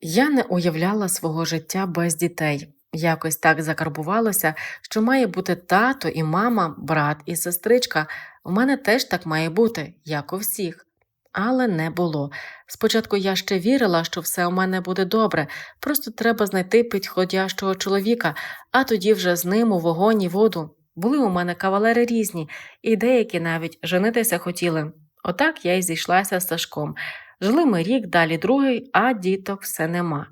Я не уявляла свого життя без дітей. Якось так закарбувалося, що має бути тато і мама, брат і сестричка. У мене теж так має бути, як у всіх. Але не було. Спочатку я ще вірила, що все у мене буде добре, просто треба знайти підходящого чоловіка, а тоді вже з ним у вогонь і воду. Були у мене кавалери різні, і деякі навіть женитися хотіли. Отак я й зійшлася з Сашком. Жили ми рік, далі другий, а діток все нема.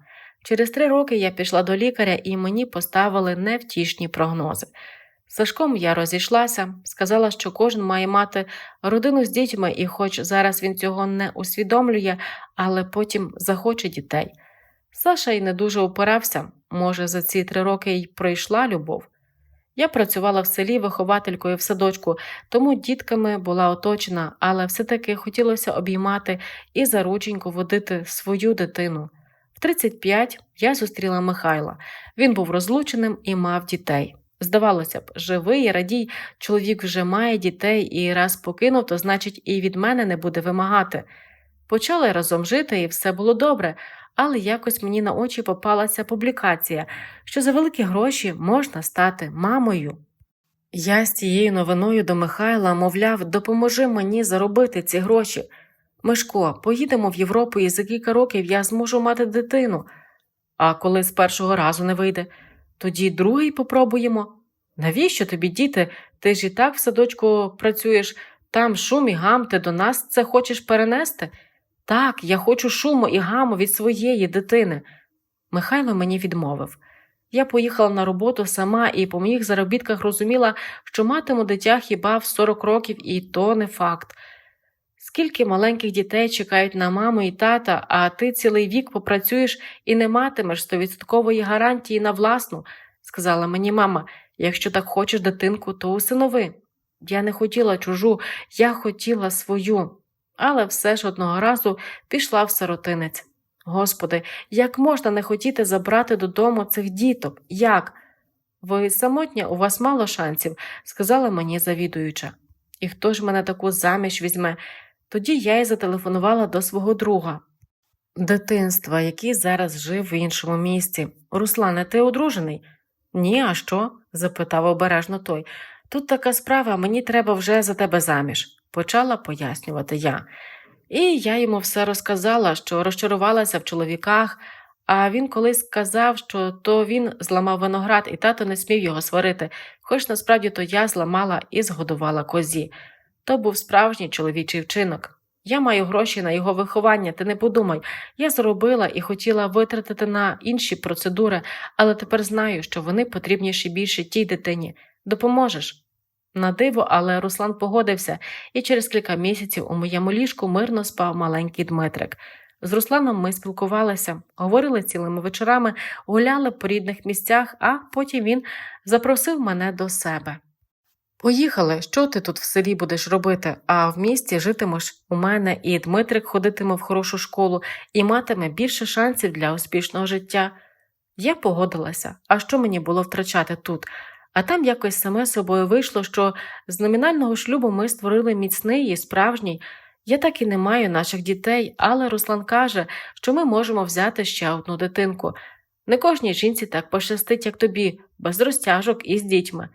Через три роки я пішла до лікаря і мені поставили невтішні прогнози. Сашком я розійшлася, сказала, що кожен має мати родину з дітьми, і хоч зараз він цього не усвідомлює, але потім захоче дітей. Саша й не дуже опирався, може, за ці три роки й пройшла любов. Я працювала в селі вихователькою в садочку, тому дітками була оточена, але все-таки хотілося обіймати і за рученьку водити свою дитину. В 35 я зустріла Михайла. Він був розлученим і мав дітей. Здавалося б, живий радій, чоловік вже має дітей і раз покинув, то значить і від мене не буде вимагати. Почали разом жити, і все було добре, але якось мені на очі попалася публікація, що за великі гроші можна стати мамою. Я з цією новиною до Михайла, мовляв, допоможи мені заробити ці гроші. Мишко, поїдемо в Європу і за кілька років я зможу мати дитину. А коли з першого разу не вийде, тоді другий попробуємо. Навіщо тобі, діти? Ти ж і так в садочку працюєш, там шум і гам, ти до нас це хочеш перенести? Так, я хочу шуму і гаму від своєї дитини. Михайло мені відмовив. Я поїхала на роботу сама і по моїх заробітках розуміла, що матиму дитя хіба в 40 років, і то не факт. Скільки маленьких дітей чекають на маму і тата, а ти цілий вік попрацюєш і не матимеш стовідсоткової гарантії на власну, сказала мені мама, якщо так хочеш дитинку, то усинови. Я не хотіла чужу, я хотіла свою, але все ж одного разу пішла в сиротинець. Господи, як можна не хотіти забрати додому цих діток? Як? Ви самотня, у вас мало шансів, сказала мені завідуюча. І хто ж мене таку заміж візьме? Тоді я й зателефонувала до свого друга. Дитинства, який зараз жив в іншому місті. Руслане, ти одружений? Ні, а що? запитав обережно той. Тут така справа, мені треба вже за тебе заміж, почала пояснювати я. І я йому все розказала, що розчарувалася в чоловіках, а він колись сказав, що то він зламав виноград, і тато не смів його сварити, хоч насправді то я зламала і згодувала козі. То був справжній чоловічий вчинок. Я маю гроші на його виховання, ти не подумай. Я зробила і хотіла витратити на інші процедури, але тепер знаю, що вони потрібніші більше тій дитині. Допоможеш? На диво, але Руслан погодився, і через кілька місяців у моєму ліжку мирно спав маленький Дмитрик. З Русланом ми спілкувалися, говорили цілими вечорами, гуляли по рідних місцях, а потім він запросив мене до себе. Поїхали, що ти тут в селі будеш робити, а в місті житимеш у мене, і Дмитрик ходитиме в хорошу школу і матиме більше шансів для успішного життя. Я погодилася, а що мені було втрачати тут? А там якось саме собою вийшло, що з номінального шлюбу ми створили міцний і справжній. Я так і не маю наших дітей, але Руслан каже, що ми можемо взяти ще одну дитинку. Не кожній жінці так пощастить, як тобі, без розтяжок і з дітьми.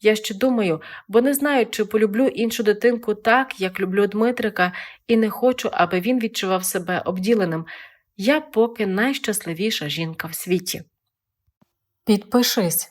Я ще думаю, бо не знаю, чи полюблю іншу дитинку так, як люблю Дмитрика, і не хочу, аби він відчував себе обділеним. Я поки найщасливіша жінка в світі. Підпишись,